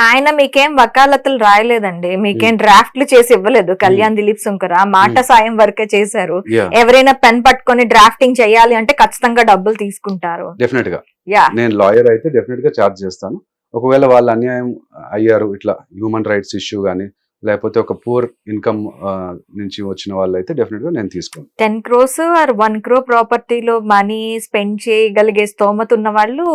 ఆయన మీకేం వకాలతులు రాయలేదండి. మీకేం డ్రాఫ్ట్లు చేసి ఇవ్వలేదు. కళ్యాణ్ దిలీప్ శంకర్ మాట Hmm. సాయం వరకే చేశారు. ఎవరైనా పెన్ పట్టుకొని డ్రాఫ్టింగ్ చేయాలి అంటే ఖచ్చితంగా డబ్బులు తీసుకుంటారు. డెఫినెట్గా. నేను లాయర్ అయితే డెఫినెట్గా చార్జ్ చేస్తాను. ఒకవేళ వాళ్ళు అన్యాయం అయ్యారు ఇట్లా హ్యూమన్ రైట్స్ ఇష్యూ కానీ లేకపోతే ఒక పూర్ ఇన్కమ్ నుంచి వచ్చిన వాళ్ళు అయితే డెఫినెట్గా నేను తీసుకోను. Ten crores or one crore ప్రాపర్టీలో money spend చేయగలిగే స్తోమత ఉన్న వాళ్ళు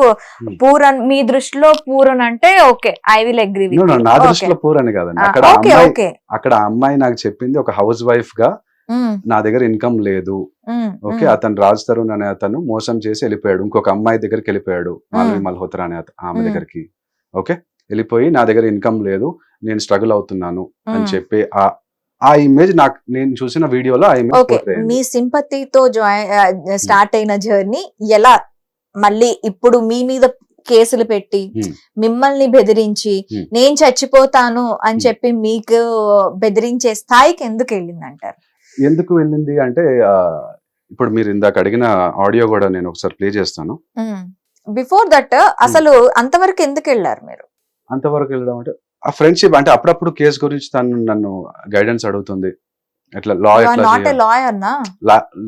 Hmm. పూరన్ మీ దృష్టిలో పూరన్ అంటే ఓకే ఐ విల్ అగ్రీ నా దృష్టిలో పూర్ అని కాదండి. అక్కడ అమ్మాయి అక్కడ అమ్మాయి నాకు చెప్పింది ఒక హౌస్ వైఫ్గా నా దగ్గర ఇన్కమ్ లేదు. ఓకే అతను రాజ్ తరుణ్ అనే అతను మోసం చేసి వెళ్ళిపోయాడు. ఇంకొక అమ్మాయి దగ్గరికి వెళ్ళిపోయాడు. మల్హోత్రా అనే ఆమె. దగ్గరికి. ఓకే? వెళ్ళిపోయి నా దగ్గర ఇన్కమ్ లేదు నేను స్ట్రగుల్ అవుతున్నాను అని చెప్పి ఆ ఆ ఇమేజ్ నాకు నేను చూసిన వీడియోలో ఆ ఇమేజ్ మీ సింపతితో జాయిన్ స్టార్ట్ అయిన జర్నీ ఎలా? మళ్ళీ ఇప్పుడు మీ మీద కేసులు పెట్టి. మిమ్మల్ని బెదిరించి. నేను చచ్చిపోతాను అని. చెప్పి మీకు బెదిరించే స్థాయికి ఎందుకు వెళ్ళింది అంటారు ఎందుకు వెళ్ళింది అంటే ఇప్పుడు మీరు ఇందాక అడిగిన ఆడియో కూడా నేను ఒకసారి ప్లే చేస్తాను. బిఫోర్ దట్ అసలు అంతవరకు ఎందుకు వెళ్ళారు మీరు? అంతవరకు వెళ్ళడం అంటే ఆ ఫ్రెండ్షిప్ అంటే అప్పుడప్పుడు కేసు గురించి తను నన్ను గైడెన్స్ అడుగుతుంది. ఎట్లా లా లాయర్ నా?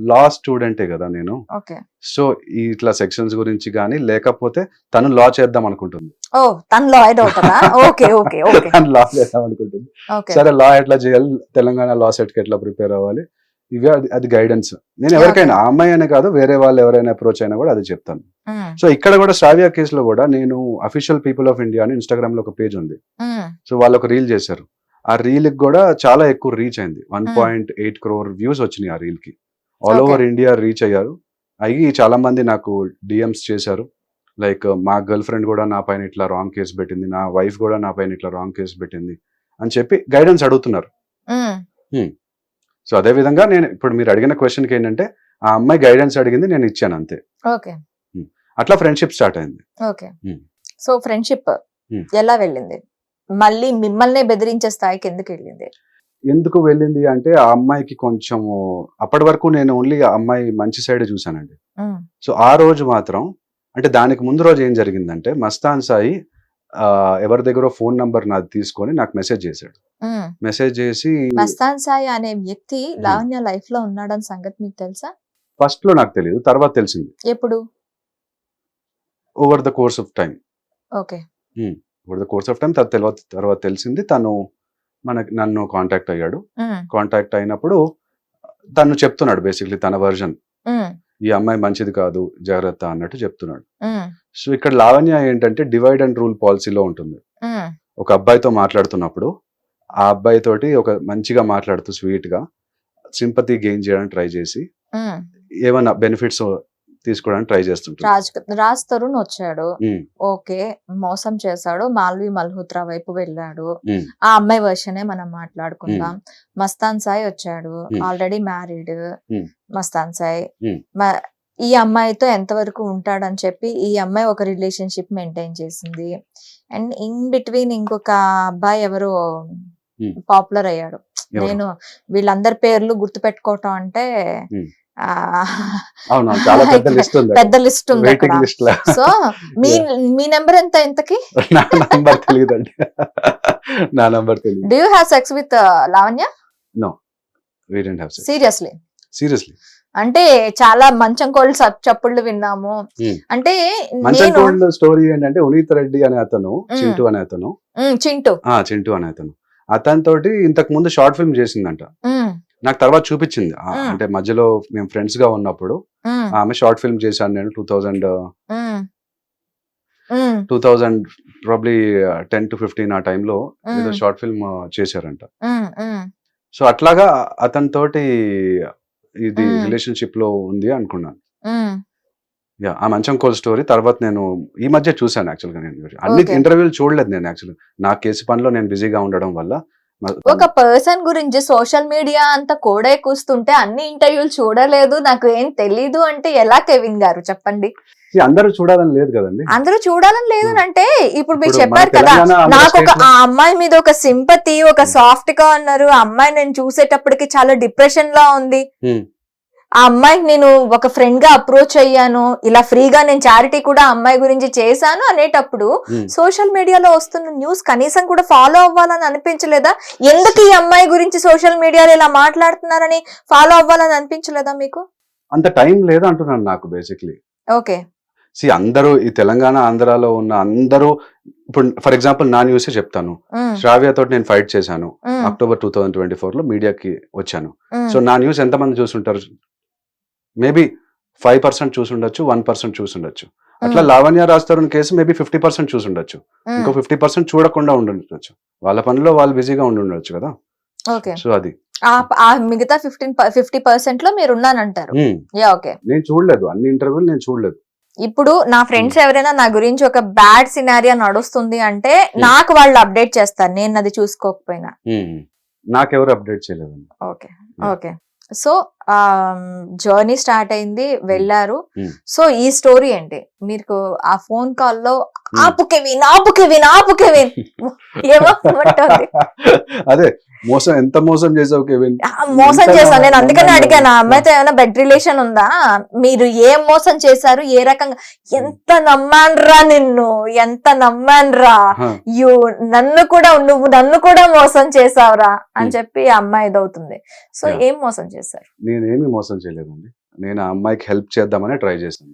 లా స్టూడెంటే కదా నేను. ఓకే సో ఇట్లా సెక్షన్స్ గురించి కానీ లేకపోతే తను లా చేద్దాం అనుకుంటుంది. ఓ తను లాయర్ అవుతారా ఓకే ఓకే ఓకే తను లా చేద్దాం అనుకుంటుంది. ఓకే సరే లా ఎట్లా చేయాలి? తెలంగాణ లా సెట్కి ఎట్లా ప్రిపేర్ అవ్వాలి? ఇవే అది- అది గైడెన్స్ నేను ఎవరికైనా ఆ అమ్మాయి అనే కాదు వేరే వాళ్ళు ఎవరైనా అప్రోచ్ అయినా కూడా అది చెప్తాను. సో ఇక్కడ కూడా శ్రావ్య కేసులో కూడా నేను అఫీషియల్ పీపుల్ ఆఫ్ ఇండియా అని ఇన్స్టాగ్రామ్లో ఒక పేజ్ ఉంది. సో వాళ్ళు ఒక రీల్ చేశారు. ఆ రీల్కి కూడా చాలా ఎక్కువ రీచ్ అయింది. One Hmm. Point eight crore views వచ్చినాయి ఆ రీల్కి. ఆల్. ఓవర్ ఇండియా రీచ్ అయ్యారు. అయ్యి చాలా మంది నాకు డిఎమ్స్ చేశారు. లైక్ మా గర్ల్ ఫ్రెండ్ కూడా నా పైన ఇట్లా రాంగ్ కేసు పెట్టింది. నా వైఫ్ కూడా నా పైన ఇట్లా రాంగ్ కేసు పెట్టింది. అని చెప్పి గైడెన్స్ అడుగుతున్నారు. సో అదే విధంగా నేను ఇప్పుడు మీరు అడిగిన క్వశ్చన్కి ఏంటంటే ఆ అమ్మాయి గైడెన్స్ అడిగింది నేను ఇచ్చాను అంతే. ఓకే. అట్లా ఫ్రెండ్షిప్ స్టార్ట్ అయింది. ఓకే. So friendship. ఎలా వెళ్ళింది? మళ్ళీ మిమ్మల్నే బెదిరించే స్థాయికి ఎందుకు వెళ్ళింది? ఎందుకు వెళ్ళింది అంటే ఆ అమ్మాయికి కొంచెం అప్పటి వరకు నేను ఓన్లీ ఆ అమ్మాయి మంచి సైడ్ చూసానండి సో ఆ రోజు మాత్రం అంటే దానికి ముందు రోజు ఏం జరిగిందంటే మస్తాన్ సాయి ఎవరి దగ్గర ఫోన్ నంబర్ నాది తీసుకొని నాకు మెసేజ్ చేశాడు. మెసేజ్ చేసి మస్తాన్ సాయి అనే వ్యక్తి లావణ్య లైఫ్లో ఉన్నాడని సంగతి మీకు తెలుసా? ఫస్ట్లో నాకు తెలియదు తర్వాత తెలిసింది. ఎప్పుడు? Over the course of time okay. Over the course of time తర్వాత తర్వాత తెలిసింది. తను మనకి నన్ను కాంటాక్ట్ అయ్యాడు. కాంటాక్ట్ అయినప్పుడు తను చెప్తున్నాడు బేసిక్లీ తన వర్జన్ ఈ అమ్మాయి మంచిది కాదు జాగ్రత్త అన్నట్టు చెప్తున్నాడు. సో ఇక్కడ లావణ్య ఏంటంటే డివైడ్ అండ్ రూల్ పాలసీలో ఉంటుంది. ఒక అబ్బాయితో మాట్లాడుతున్నప్పుడు ఆ అబ్బాయి తోటి ఒక మంచిగా మాట్లాడుతూ స్వీట్గా సింపతి గెయిన్ చేయడానికి ట్రై చేసి. ఏమైనా బెనిఫిట్స్ తీసుకోవడానికి ట్రై చేస్తుంటారు రాజ్ రాజ్ తరుణ్ వచ్చాడు. ఓకే మోసం చేశాడు. మాల్వి మల్హోత్రా వైపు వెళ్ళాడు. ఆ అమ్మాయి వర్షనే మనం మాట్లాడుకుందాం. మస్తాన్ సాయి వచ్చాడు. Already married. మస్తాన్ సాయి. ఈ అమ్మాయితో ఎంతవరకు ఉంటాడని చెప్పి ఈ అమ్మాయి ఒక రిలేషన్షిప్ మెయింటైన్ చేసింది. అండ్ ఇన్ బిట్వీన్ ఇంకొక అబ్బాయి ఎవరు. పాపులర్ అయ్యాడు? నేను వీళ్ళందరి పేర్లు గుర్తు పెట్టుకోవటం అంటే పెద్ద లిస్ట్ ఉంది సో మీ మీ నెంబర్ ఎంత ఇంతకి? నా నంబర్ తెలియదండి నా నంబర్ తెలియదు do you have sex with Lavanya? No we didn't have seriously seriously. అంటే చాలా మంచం కోళ్ళు చప్- చప్పుళ్ళు విన్నాము. అంటే మంచం కోల్డ్ స్టోరీ ఏంటంటే ఉనీత్ రెడ్డి అనే అతను చింటూ అనే అతను. చింటూ. ఆ చింటూ అనే అతను. అతనితోటి ఇంతకు ముందు షార్ట్ ఫిల్మ్ చేసిందంట. నాకు తర్వాత చూపించింది. అంటే మధ్యలో మేము ఫ్రెండ్స్గా ఉన్నప్పుడు ఆమె షార్ట్ ఫిల్మ్ చేశాను నేను two thousand two thousand probably ten to fifteen ఆ టైంలో ఏదో షార్ట్ ఫిల్మ్ చేశారంట. సో అట్లాగా అతనితోటి ఇది. రిలేషన్షిప్లో ఉంది అనుకున్నాను. యా ఆ మంచం కోల్ స్టోరీ తర్వాత నేను ఈ మధ్య చూశాను యాక్చువల్గా నేను అన్ని. ఇంటర్వ్యూలు చూడలేదు నేను యాక్చువల్ నా కేసు పనిలో నేను బిజీగా ఉండడం వల్ల ఒక పర్సన్ గురించి సోషల్ మీడియా అంతా కూడా కూస్తుంటే అన్ని ఇంటర్వ్యూలు చూడలేదు నాకు ఏం తెలీదు అంటే ఎలా కెవిన్ గారు? చెప్పండి. అందరూ చూడాలని లేదు కదండి. అందరూ చూడాలని లేదు అంటే ఇప్పుడు మీరు చెప్పారు కదా నాకు ఒక ఆ అమ్మాయి మీద ఒక సింపతి ఒక సాఫ్ట్గా ఉన్నారు. ఆ అమ్మాయి నేను చూసేటప్పటికి చాలా డిప్రెషన్ లా ఉంది. ఆ అమ్మాయికి నేను ఒక ఫ్రెండ్గా అప్రోచ్ అయ్యాను. ఇలా ఫ్రీగా నేను చారిటీ కూడా అమ్మాయి గురించి చేశాను అనేటప్పుడు. సోషల్ మీడియాలో వస్తున్న న్యూస్ కనీసం కూడా ఫాలో అవ్వాలని అనిపించలేదా? ఎందుకు ఈ అమ్మాయి గురించి సోషల్ మీడియాలో ఇలా మాట్లాడుతున్నారని ఫాలో అవ్వాలని అనిపించలేదా మీకు? అంత టైం లేదు అంటున్నాను నాకు బేసిక్లీ ఓకే సి అందరూ ఈ తెలంగాణ ఆంధ్రాలో ఉన్న అందరూ ఇప్పుడు ఫర్ ఎగ్జాంపుల్ నా న్యూస్ చెప్తాను. ఉమ్, శ్రావ్యతో నేను ఫైట్ చేశాను. అక్టోబర్ టూ థౌసండ్ ట్వంటీ ఫోర్లో మీడియాకి వచ్చాను. సో నా న్యూస్ ఎంతమంది చూసుంటారు? మేబీ ఫైవ్ పర్సెంట్ చూసుండొచ్చు వన్ పర్సెంట్ చూసుండొచ్చు. అట్లా ఉమ్, లావణ్య రాస్తారు కేసు మేబీ ఫిఫ్టీ పర్సెంట్ చూసుండొచ్చు. ఉమ్, ఇంకో ఫిఫ్టీ పర్సెంట్ చూడకుండా ఉండుండొచ్చు. వాళ్ళ పనిలో వాళ్ళు బిజీగా ఉండి ఉండొచ్చు కదా. ఓకే. సో అది. మిగతా ఫిఫ్టీన్ ఫిఫ్టీ పర్సెంట్లో మీరు ఉన్నానంటారు ఉమ్, యా ఓకే. నేను చూడలేదు. అన్ని ఇంటర్వ్యూలు నేను చూడలేదు. ఇప్పుడు నా ఫ్రెండ్స్ ఎవరైనా నా గురించి ఒక బ్యాడ్ సినారియా నడుస్తుంది అంటే నాకు వాళ్ళు అప్డేట్ చేస్తారు. నేను అది చూసుకోకపోయినా. నాకెవరు అప్డేట్ చేయలేదండి. Okay. Okay. So journey start అయింది వెళ్ళారు. సో ఈ స్టోరీ ఏంటి మీకు ఆ ఫోన్ కాల్లో Hmm. ఆపు కెవిన్ ఆపు కెవిన్ ఆపు కెవిన్ ఏమంటుంది అదే మోసం ఎంత మోసం చేసావు కెవిన్? మోసం చేశాను నేను అందుకనే అడిగాను ఆ? అమ్మాయితో ఏమైనా బెడ్ రిలేషన్ ఉందా? మీరు ఏం మోసం చేశారు? ఏ రకంగా ఎంత నమ్మాన్రా నిన్ను? ఎంత నమ్మాన్రా? యు నన్ను కూడా నువ్వు నన్ను కూడా మోసం చేసావురా? అని. చెప్పి ఆ అమ్మాయి ఇదవుతుంది. సో. ఏం మోసం చేశారు? నేనేమి మోసం చేయలేదండి. నేను ఆ అమ్మాయికి హెల్ప్ చేద్దామని ట్రై చేశాను.